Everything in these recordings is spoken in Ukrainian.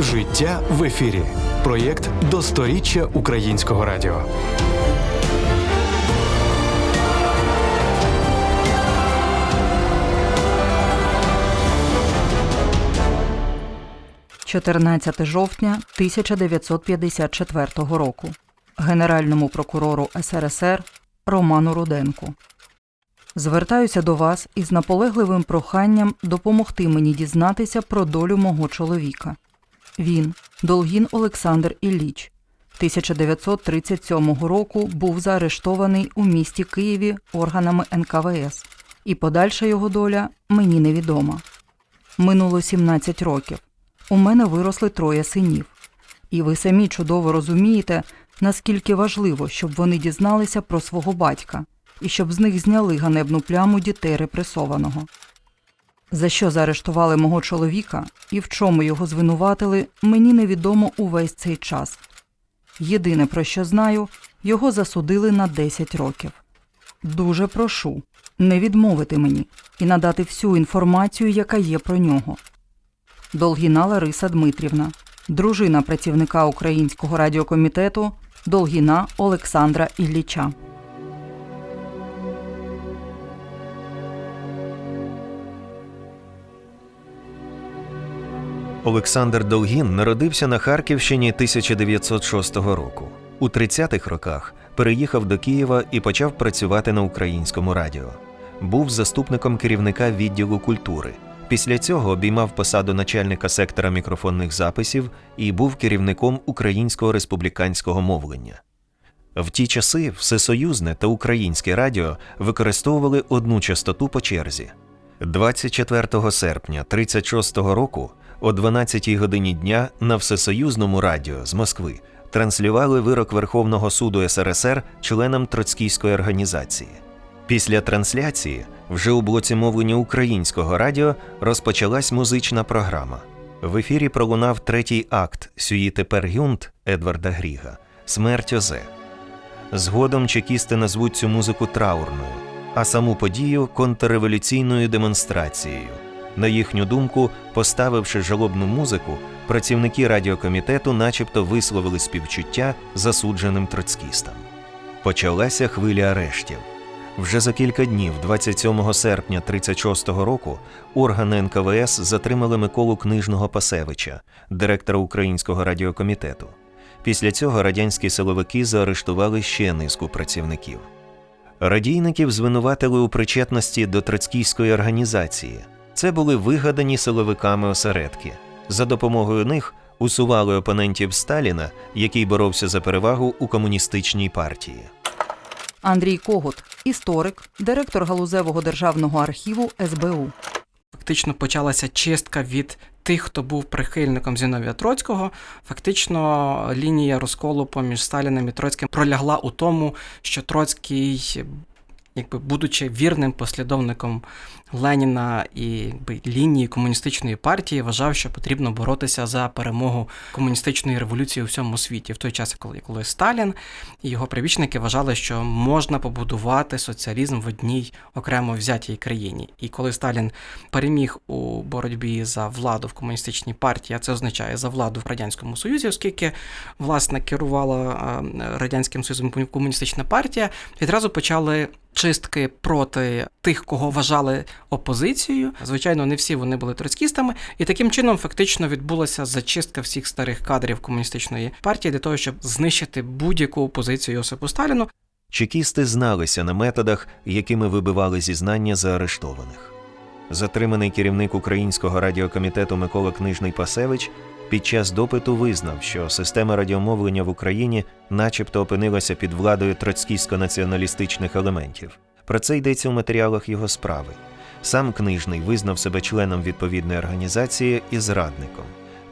Життя в ефірі. Проєкт до сторіччя українського радіо. – 14 жовтня 1954 року Генеральному прокурору СРСР Роману Руденку. Звертаюся до вас із наполегливим проханням допомогти мені дізнатися про долю мого чоловіка. Він, Долгін Олександр Ілліч, 1937 року був заарештований у місті Києві органами НКВС, і подальша його доля мені невідома. Минуло 17 років. У мене виросли троє синів. І ви самі чудово розумієте, наскільки важливо, щоб вони дізналися про свого батька і щоб з них зняли ганебну пляму дітей репресованого. За що заарештували мого чоловіка і в чому його звинуватили, мені невідомо увесь цей час. Єдине, про що знаю, його засудили на 10 років. Дуже прошу не відмовити мені і надати всю інформацію, яка є про нього. Долгіна Лариса Дмитрівна, дружина працівника Українського радіокомітету Долгіна Олександра Ілліча. Олександр Долгін народився на Харківщині 1906 року. У 30-х роках переїхав до Києва і почав працювати на українському радіо. Був заступником керівника відділу культури. Після цього обіймав посаду начальника сектора мікрофонних записів і був керівником українського республіканського мовлення. В ті часи всесоюзне та українське радіо використовували одну частоту по черзі. 24 серпня 36 року о 12 годині дня на всесоюзному радіо з Москви транслювали вирок Верховного суду СРСР членам Троцькійської організації. Після трансляції, вже у блоці мовлення українського радіо, розпочалась музична програма. В ефірі пролунав третій акт Сюї тепер Гюнт Едварда Гріга Смерть Озе. Згодом чекісти назвуть цю музику траурною, а саму подію контрреволюційною демонстрацією. На їхню думку, поставивши жалобну музику, працівники радіокомітету начебто висловили співчуття засудженим троцкістам. Почалася хвиля арештів. Вже за кілька днів, 27 серпня 36-го року, органи НКВС затримали Миколу Книжного Пасевича, директора Українського радіокомітету. Після цього радянські силовики заарештували ще низку працівників. Радійників звинуватили у причетності до троцькійської організації. Це були вигадані силовиками осередки. За допомогою них усували опонентів Сталіна, який боровся за перевагу у комуністичній партії. Андрій Когут, історик, директор галузевого державного архіву СБУ. Фактично почалася чистка від тих, хто був прихильником Зіновія Троцького. Фактично лінія розколу поміж Сталіним і Троцьким пролягла у тому, що Троцький, якби будучи вірним послідовником Леніна і лінії комуністичної партії, вважав, що потрібно боротися за перемогу комуністичної революції у всьому світі. В той час, коли коли Сталін і його прибічники вважали, що можна побудувати соціалізм в одній окремо взятій країні. І коли Сталін переміг у боротьбі за владу в комуністичній партії, а це означає за владу в радянському союзі, оскільки власне керувала радянським союзом комуністична партія, відразу почали. Чистки проти тих, кого вважали опозицією. Звичайно, не всі вони були троцькістами, і таким чином фактично відбулася зачистка всіх старих кадрів комуністичної партії для того, щоб знищити будь-яку опозицію Йосипу Сталіну. Чекісти зналися на методах, якими вибивали зізнання заарештованих. Затриманий керівник українського радіокомітету Микола Книжний Пасевич під час допиту визнав, що система радіомовлення в Україні, начебто, опинилася під владою троцькійсько-націоналістичних елементів. Про це йдеться у матеріалах його справи. Сам книжний визнав себе членом відповідної організації і зрадником.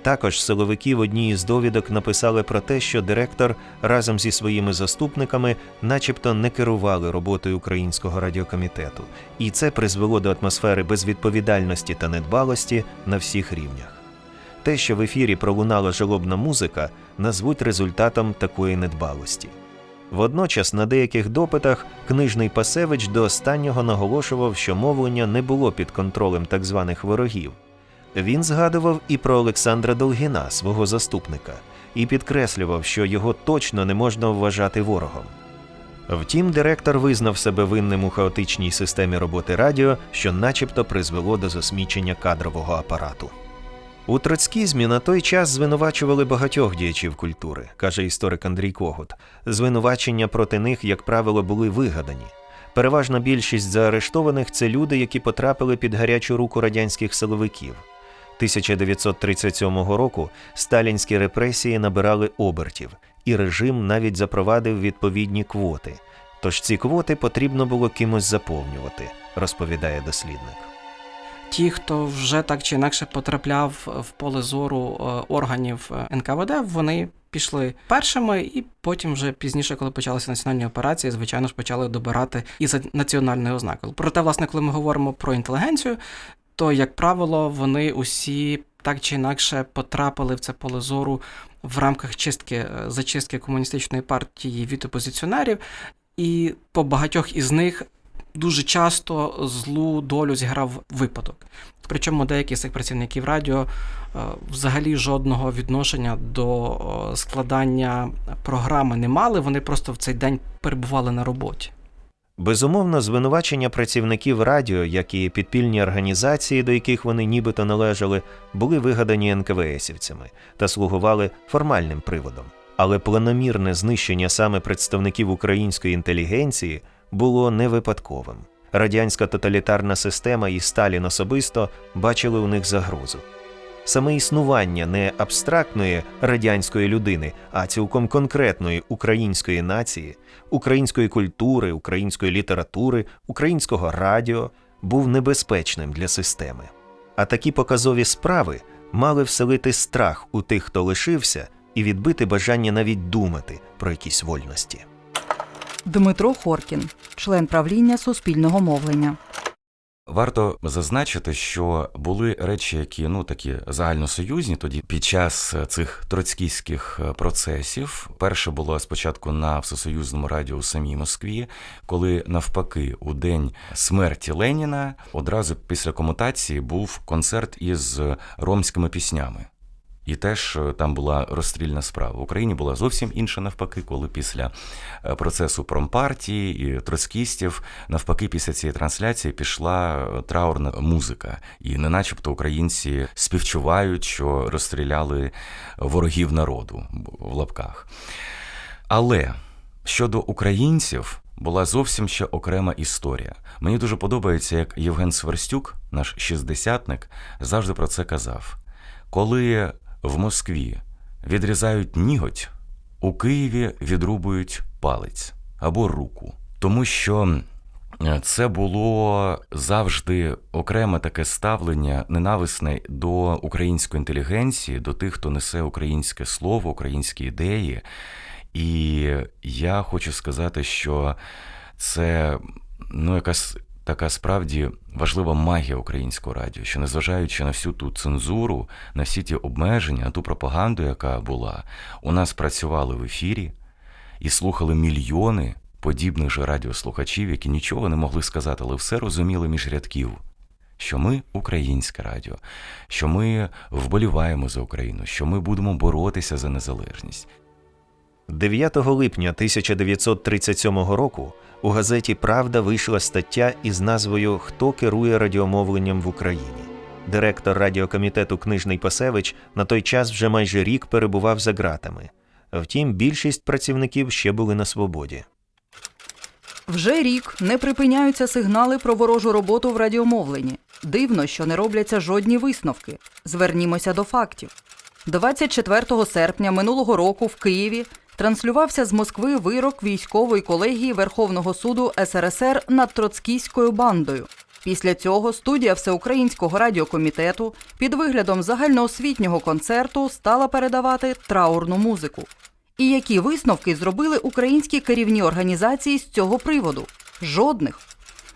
Також силовики в одній із довідок написали про те, що директор разом зі своїми заступниками, начебто, не керували роботою українського радіокомітету, і це призвело до атмосфери безвідповідальності та недбалості на всіх рівнях. Те, що в ефірі пролунала жалобна музика, назвуть результатом такої недбалості. Водночас на деяких допитах книжний Пасевич до останнього наголошував, що мовлення не було під контролем так званих ворогів. Він згадував і про Олександра Долгіна, свого заступника, і підкреслював, що його точно не можна вважати ворогом. Втім, директор визнав себе винним у хаотичній системі роботи радіо, що начебто призвело до засмічення кадрового апарату. У троцькізмі на той час звинувачували багатьох діячів культури, каже історик Андрій Когут. Звинувачення проти них, як правило, були вигадані. Переважна більшість заарештованих це люди, які потрапили під гарячу руку радянських силовиків. 1937 року сталінські репресії набирали обертів, і режим навіть запровадив відповідні квоти. Тож ці квоти потрібно було кимось заповнювати, розповідає дослідник. Ті, хто вже так чи інакше потрапляв в поле зору е, органів е, НКВД, вони пішли першими, і потім, вже пізніше, коли почалися національні операції, звичайно ж почали добирати і за національною ознакою. Проте, власне, коли ми говоримо про інтелігенцію, то, як правило, вони усі так чи інакше потрапили в це поле зору в рамках чистки е, зачистки комуністичної партії від опозиціонерів, і по багатьох із них дуже часто злу долю зіграв випадок. Причому деякі з цих працівників радіо е, взагалі жодного відношення до е, складання програми не мали, вони просто в цей день перебували на роботі. Безумовно, звинувачення працівників радіо, як і підпільні організації, до яких вони нібито належали, були вигадані НКВСівцями та слугували формальним приводом. Але планомірне знищення саме представників української інтелігенції було не випадковим. Радянська тоталітарна система і Сталін особисто бачили у них загрозу. Саме існування не абстрактної радянської людини, а цілком конкретної української нації, української культури, української літератури, українського радіо був небезпечним для системи. А такі показові справи мали вселити страх у тих, хто лишився, і відбити бажання навіть думати про якісь вольності. Дмитро Хоркін, член правління суспільного мовлення. Варто зазначити, що були речі, які ну такі загальносоюзні. Тоді під час цих троцькійських процесів перше було спочатку на всесоюзному радіо у самій Москві, коли навпаки у день смерті Леніна одразу після комутації був концерт із ромськими піснями. І теж е, там була розстрільна справа. В Україні була зовсім інша навпаки, коли після е, процесу промпартії і троцкістів, навпаки, після цієї трансляції пішла е, траурна музика. І не начебто українці співчувають, що розстріляли ворогів народу в лапках. Але щодо українців. Була зовсім ще окрема історія. Мені дуже подобається, як Євген Сверстюк, наш шістдесятник, завжди про це казав. Коли в Москві відрізають ніготь, у Києві відрубують палець або руку. Тому що це було завжди окреме таке ставлення ненависне до української інтелігенції, до тих, хто несе українське слово, українські ідеї. І я хочу сказати, що це ну, якась така справді важлива магія українського радіо, що незважаючи на всю ту цензуру, на всі ті обмеження, на ту пропаганду, яка була, у нас працювали в ефірі і слухали мільйони подібних же радіослухачів, які нічого не могли сказати, але все розуміли між рядків. Що ми українське радіо, що ми вболіваємо за Україну, що ми будемо боротися за незалежність. 9 липня 1937 року у газеті Правда вийшла стаття із назвою Хто керує радіомовленням в Україні. Директор радіокомітету Книжний Пасевич на той час вже майже рік перебував за ґратами. Втім, більшість працівників ще були на свободі. Вже рік не припиняються сигнали про ворожу роботу в радіомовленні. Дивно, що не робляться жодні висновки. Звернімося до фактів. 24 серпня минулого року в Києві транслювався з Москви вирок військової колегії Верховного суду СРСР над троцкійською бандою. Після цього студія Всеукраїнського радіокомітету під виглядом загальноосвітнього концерту стала передавати траурну музику. І які висновки зробили українські керівні організації з цього приводу? Жодних.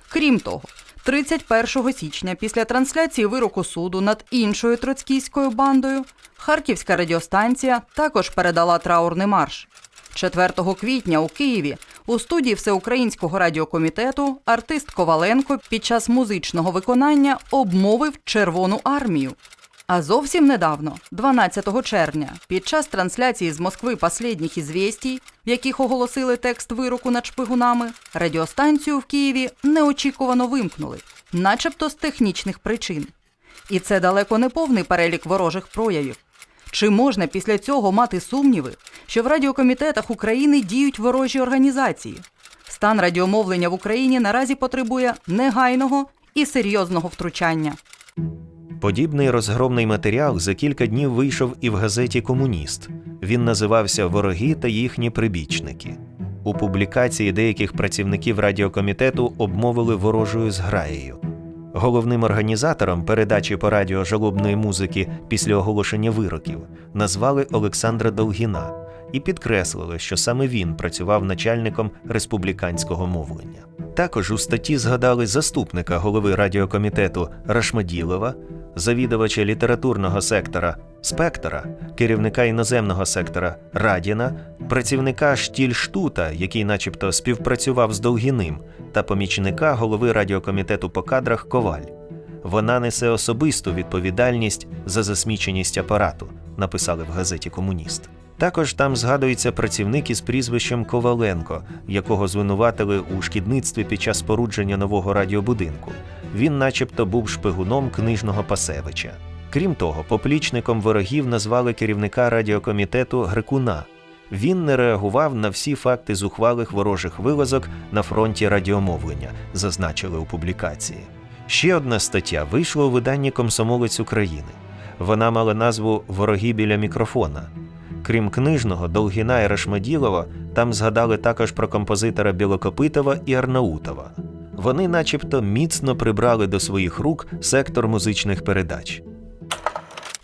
Крім того, 31 січня після трансляції вироку суду над іншою троцькійською бандою Харківська радіостанція також передала траурний марш. 4 квітня у Києві у студії Всеукраїнського радіокомітету артист Коваленко під час музичного виконання обмовив Червону армію. А зовсім недавно, 12 червня, під час трансляції з Москви «Последніх ізвєстій», в яких оголосили текст вироку над шпигунами, радіостанцію в Києві неочікувано вимкнули, начебто з технічних причин. І це далеко не повний перелік ворожих проявів. Чи можна після цього мати сумніви, що в радіокомітетах України діють ворожі організації? Стан радіомовлення в Україні наразі потребує негайного і серйозного втручання. Подібний розгромний матеріал за кілька днів вийшов і в газеті Комуніст. Він називався Вороги та їхні прибічники. У публікації деяких працівників радіокомітету обмовили ворожою зграєю. Головним організатором передачі по радіо жалобної музики після оголошення вироків назвали Олександра Долгіна і підкреслили, що саме він працював начальником республіканського мовлення. Також у статті згадали заступника голови радіокомітету Рашмаділова, завідувача літературного сектора Спектора, керівника іноземного сектора Радіна, працівника Штільштута, який начебто співпрацював з Долгіним, та помічника голови радіокомітету по кадрах Коваль. Вона несе особисту відповідальність за засміченість апарату, написали в газеті Комуніст. Також там згадується працівник із прізвищем Коваленко, якого звинуватили у шкідництві під час спорудження нового радіобудинку. Він, начебто, був шпигуном книжного Пасевича. Крім того, поплічником ворогів назвали керівника радіокомітету Грикуна. Він не реагував на всі факти зухвалих ворожих вилазок на фронті радіомовлення, зазначили у публікації. Ще одна стаття вийшла у виданні Комсомолець України. Вона мала назву Вороги біля мікрофона. Крім книжного, Долгіна і Рашмаділова, там згадали також про композитора Білокопитова і Арнаутова. Вони, начебто, міцно прибрали до своїх рук сектор музичних передач.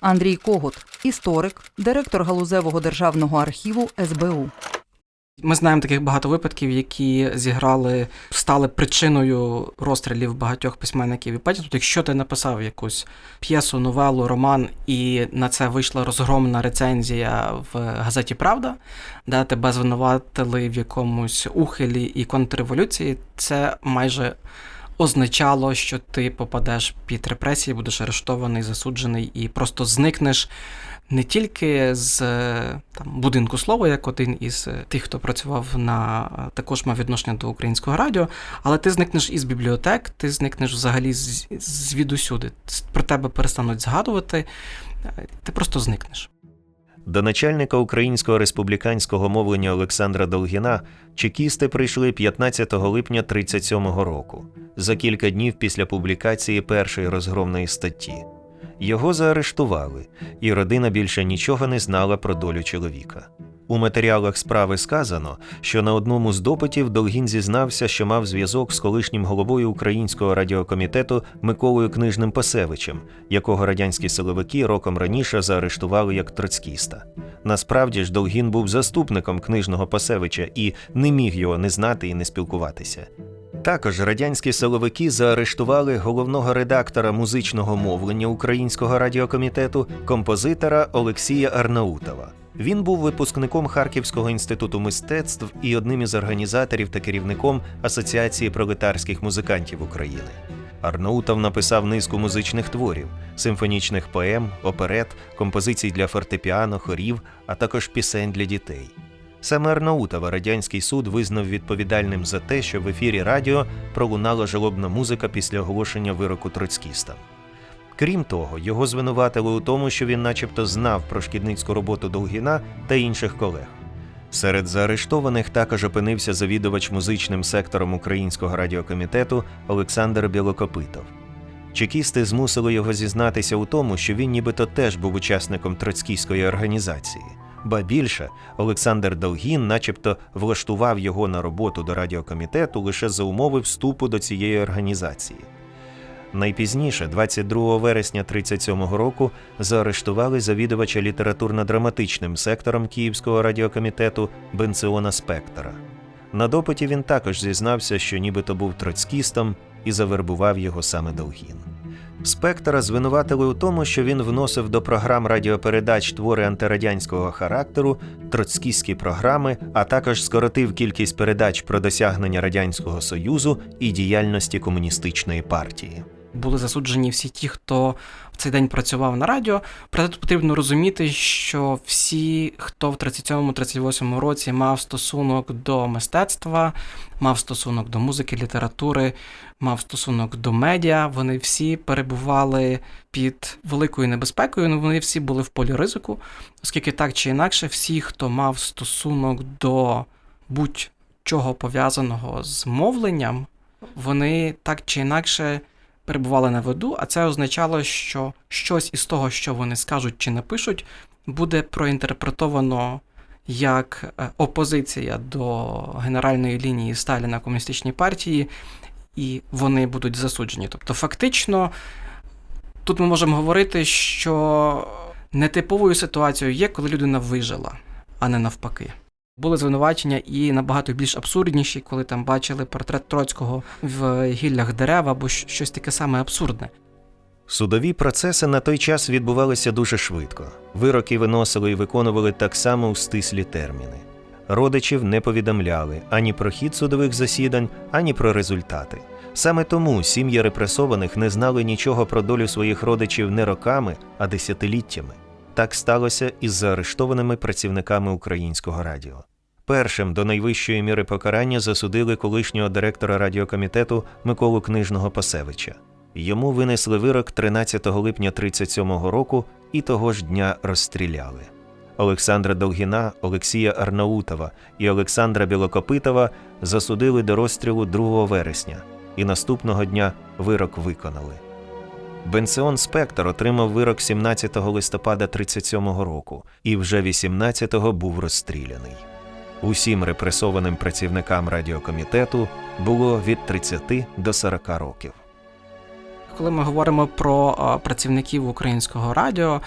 Андрій Когут, історик, директор галузевого державного архіву СБУ. Ми знаємо таких багато випадків, які зіграли, стали причиною розстрілів багатьох письменників і поетів. Тобто, якщо ти написав якусь п'єсу, новелу, роман, і на це вийшла розгромна рецензія в газеті Правда, де тебе звинуватили в якомусь ухилі і контрреволюції, це майже означало, що ти попадеш під репресії, будеш арештований, засуджений і просто зникнеш не тільки з е, там, будинку слова, як один із е, тих, хто працював на е, також мав відношення до українського радіо, але ти зникнеш із бібліотек, ти зникнеш взагалі звідусюди. Про тебе перестануть згадувати, ти просто зникнеш. До начальника українського республіканського мовлення Олександра Долгіна чекісти прийшли 15 липня 37-го року, за кілька днів після публікації першої розгромної статті. Його заарештували, і родина більше нічого не знала про долю чоловіка. У матеріалах справи сказано, що на одному з допитів Долгін зізнався, що мав зв'язок з колишнім головою українського радіокомітету Миколою Книжним Пасевичем, якого радянські силовики роком раніше заарештували як троцькіста. Насправді ж Долгін був заступником книжного Пасевича і не міг його не знати і не спілкуватися. Також радянські силовики заарештували головного редактора музичного мовлення Українського радіокомітету, композитора Олексія Арнаутова. Він був випускником Харківського інституту мистецтв і одним із організаторів та керівником Асоціації пролетарських музикантів України. Арнаутов написав низку музичних творів, симфонічних поем, оперет, композицій для фортепіано, хорів, а також пісень для дітей. Саме Арнаутова радянський суд визнав відповідальним за те, що в ефірі радіо пролунала жалобна музика після оголошення вироку троцькістам. Крім того, його звинуватили у тому, що він начебто знав про шкідницьку роботу Долгіна та інших колег. Серед заарештованих також опинився завідувач музичним сектором Українського радіокомітету Олександр Білокопитов. Чекісти змусили його зізнатися у тому, що він нібито теж був учасником троцькійської організації. Ба більше, Олександр Долгін начебто влаштував його на роботу до радіокомітету лише за умови вступу до цієї організації. Найпізніше, 22 вересня 37-го року, заарештували завідувача літературно-драматичним сектором Київського радіокомітету Бенціона Спектора. На допиті він також зізнався, що нібито був троцькістом і завербував його саме Долгін. Спектора звинуватили у тому, що він вносив до програм радіопередач твори антирадянського характеру, троцькістські програми, а також скоротив кількість передач про досягнення Радянського Союзу і діяльності комуністичної партії. були засуджені всі ті, хто в цей день працював на радіо. Проте тут потрібно розуміти, що всі, хто в 37-38 році мав стосунок до мистецтва, мав стосунок до музики, літератури, мав стосунок до медіа, вони всі перебували під великою небезпекою, ну, вони всі були в полі ризику, оскільки так чи інакше, всі, хто мав стосунок до будь-чого пов'язаного з мовленням, вони так чи інакше перебували на виду, а це означало, що щось із того, що вони скажуть чи напишуть, буде проінтерпретовано як е, опозиція до генеральної лінії Сталіна комуністичній партії, і вони будуть засуджені. Тобто, фактично, тут ми можемо говорити, що нетиповою ситуацією є, коли людина вижила, а не навпаки. Були звинувачення і набагато більш абсурдніші, коли там бачили портрет Троцького в гіллях дерев або щось таке саме абсурдне. Судові процеси на той час відбувалися дуже швидко. Вироки виносили і виконували так само у стислі терміни. Родичів не повідомляли ані про хід судових засідань, ані про результати. Саме тому сім'ї репресованих не знали нічого про долю своїх родичів не роками, а десятиліттями. Так сталося із заарештованими працівниками українського радіо. Першим до найвищої міри покарання засудили колишнього директора радіокомітету Миколу Книжного Пасевича. Йому винесли вирок 13 липня 37-го року і того ж дня розстріляли. Олександра Долгіна, Олексія Арнаутова і Олександра Білокопитова засудили до розстрілу 2 вересня, і наступного дня вирок виконали. Бенсеон Спектор отримав вирок 17 листопада 37-го року і вже 18-го був розстріляний. Усім репресованим працівникам радіокомітету було від 30 до 40 років. Коли ми говоримо про працівників українського радіо,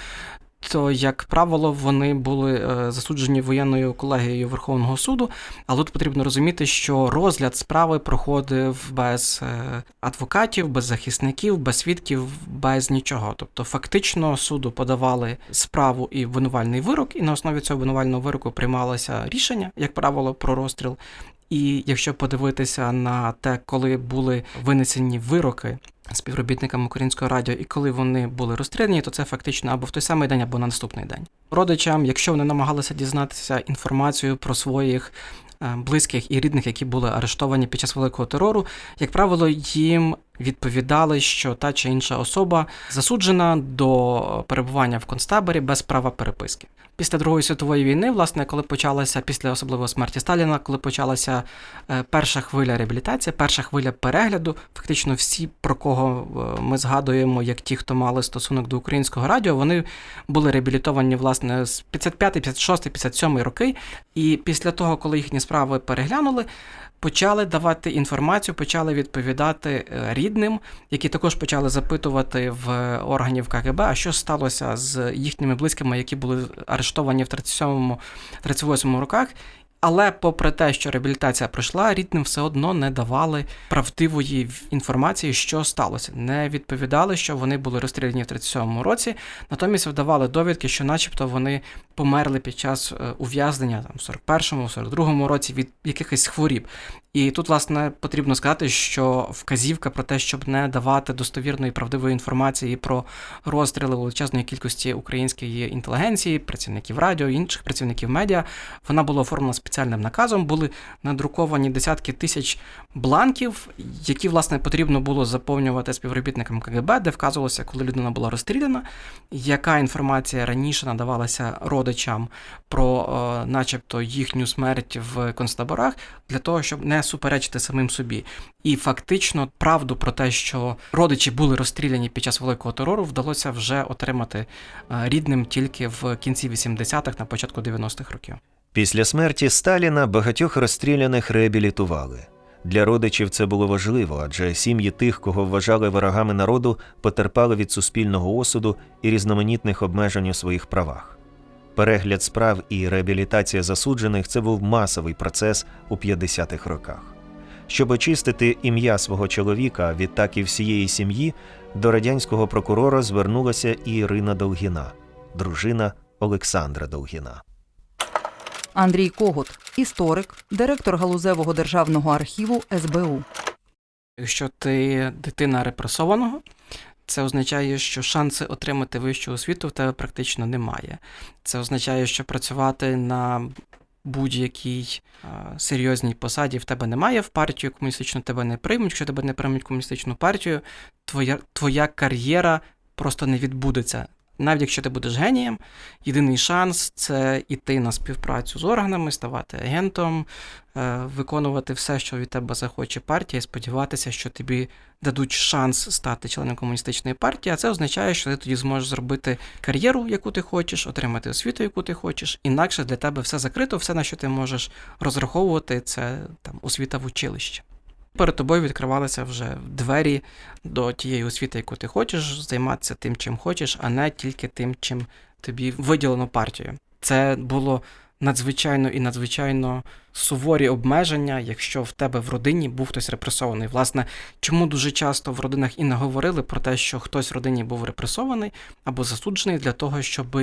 то, як правило, вони були е, засуджені воєнною колегією Верховного суду, але тут потрібно розуміти, що розгляд справи проходив без е, адвокатів, без захисників, без свідків, без нічого. Тобто, фактично, суду подавали справу і обвинувальний вирок, і на основі цього обвинувального вироку приймалося рішення, як правило, про розстріл. І якщо подивитися на те, коли були винесені вироки співробітникам українського радіо, і коли вони були розстріляні, то це фактично або в той самий день, або на наступний день. Родичам, якщо вони намагалися дізнатися інформацію про своїх е, близьких і рідних, які були арештовані під час великого терору, як правило, їм відповідали, що та чи інша особа засуджена до перебування в концтаборі без права переписки. Після Другої світової війни, власне, коли почалася після особливо смерті Сталіна, коли почалася е, перша хвиля реабілітації, перша хвиля перегляду, фактично всі, про кого е, ми згадуємо, як ті, хто мали стосунок до українського радіо, вони були реабілітовані власне з 55, 56, 57 роки. І після того, коли їхні справи переглянули, почали давати інформацію, почали відповідати е, рідним, які також почали запитувати в органів КГБ, а що сталося з їхніми близькими, які були арештовані в 37-38 роках. Але попри те, що реабілітація пройшла, рідним все одно не давали правдивої інформації, що сталося. Не відповідали, що вони були розстріляні в 37-му році, натомість видавали довідки, що, начебто, вони померли під час е, ув'язнення там, в 41-му, 42-му році від якихось хворіб. І тут, власне, потрібно сказати, що вказівка про те, щоб не давати достовірної правдивої інформації про розстріли величезної кількості української інтелігенції, працівників радіо, інших працівників медіа, вона була оформлена спеціальним наказом. Були надруковані десятки тисяч бланків, які, власне, потрібно було заповнювати співробітникам КГБ, де вказувалося, коли людина була розстріляна, яка інформація раніше надавалася родичам про, е, начебто, їхню смерть в концтаборах, для того, щоб не суперечити самим собі. І фактично правду про те, що родичі були розстріляні під час великого терору, вдалося вже отримати е, рідним тільки в кінці 80-х, на початку 90-х років. Після смерті Сталіна багатьох розстріляних реабілітували. Для родичів це було важливо, адже сім'ї тих, кого вважали ворогами народу, потерпали від суспільного осуду і різноманітних обмежень у своїх правах. Перегляд справ і реабілітація засуджених це був масовий процес у 50-х роках. Щоб очистити ім'я свого чоловіка, відтак і всієї сім'ї, до радянського прокурора звернулася і Ірина Долгіна, дружина Олександра Долгіна. Андрій Когут, історик, директор галузевого державного архіву СБУ. Якщо ти дитина репресованого, Це означає, що шанси отримати вищу освіту в тебе практично немає. Це означає, що працювати на будь-якій серйозній посаді в тебе немає в партію комуністичну тебе не приймуть. Якщо тебе не приймуть комуністичну партію, твоя, твоя кар'єра просто не відбудеться. Навіть якщо ти будеш генієм, єдиний шанс це йти на співпрацю з органами, ставати агентом, е, виконувати все, що від тебе захоче партія, і сподіватися, що тобі дадуть шанс стати членом комуністичної партії. А це означає, що ти тоді зможеш зробити кар'єру, яку ти хочеш, отримати освіту, яку ти хочеш. Інакше для тебе все закрито, все, на що ти можеш розраховувати, це там освіта в училищі. Перед тобою відкривалися вже двері до тієї освіти, яку ти хочеш, займатися тим, чим хочеш, а не тільки тим, чим тобі виділено партією. Це було надзвичайно і надзвичайно суворі обмеження, якщо в тебе в родині був хтось репресований. Власне, чому дуже часто в родинах і не говорили про те, що хтось в родині був репресований або засуджений для того, щоб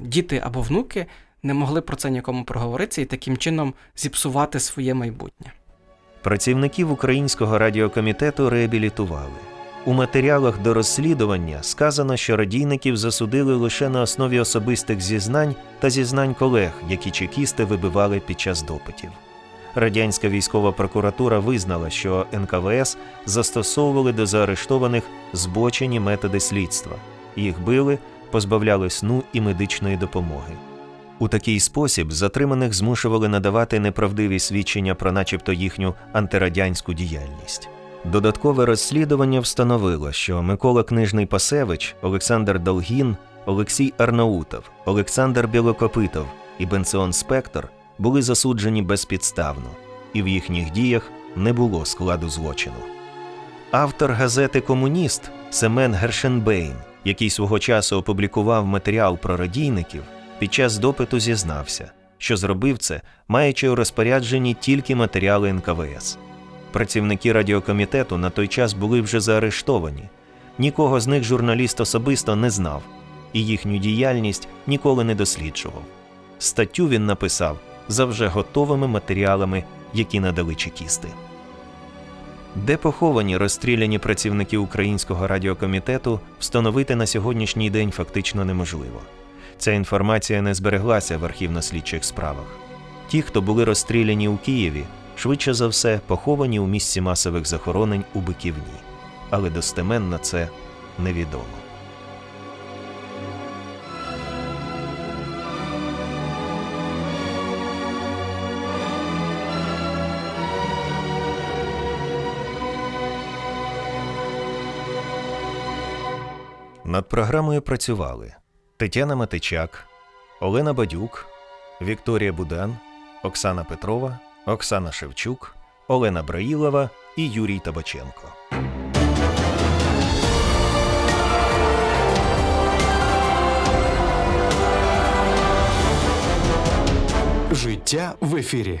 діти або внуки не могли про це нікому проговоритися і таким чином зіпсувати своє майбутнє. Працівників Українського радіокомітету реабілітували. У матеріалах до розслідування сказано, що радійників засудили лише на основі особистих зізнань та зізнань колег, які чекісти вибивали під час допитів. Радянська військова прокуратура визнала, що НКВС застосовували до заарештованих збочені методи слідства. Їх били, позбавляли сну і медичної допомоги. У такий спосіб затриманих змушували надавати неправдиві свідчення про начебто їхню антирадянську діяльність. Додаткове розслідування встановило, що Микола Книжний Пасевич, Олександр Долгін, Олексій Арнаутов, Олександр Білокопитов і Бенціон Спектор були засуджені безпідставно, і в їхніх діях не було складу злочину. Автор газети Комуніст Семен Гершенбейн, який свого часу опублікував матеріал про радійників, під час допиту зізнався, що зробив це, маючи у розпорядженні тільки матеріали НКВС. Працівники радіокомітету на той час були вже заарештовані. Нікого з них журналіст особисто не знав, і їхню діяльність ніколи не досліджував. Статтю він написав за вже готовими матеріалами, які надали чекісти. Де поховані розстріляні працівники Українського радіокомітету, встановити на сьогоднішній день фактично неможливо. Ця інформація не збереглася в архівно-слідчих справах. Ті, хто були розстріляні у Києві, швидше за все поховані у місці масових захоронень у Биківні, але достеменно це невідомо. Над програмою працювали Тетяна Матичак, Олена Бадюк, Вікторія Будан, Оксана Петрова, Оксана Шевчук, Олена Браїлова і Юрій Табаченко. Життя в ефірі.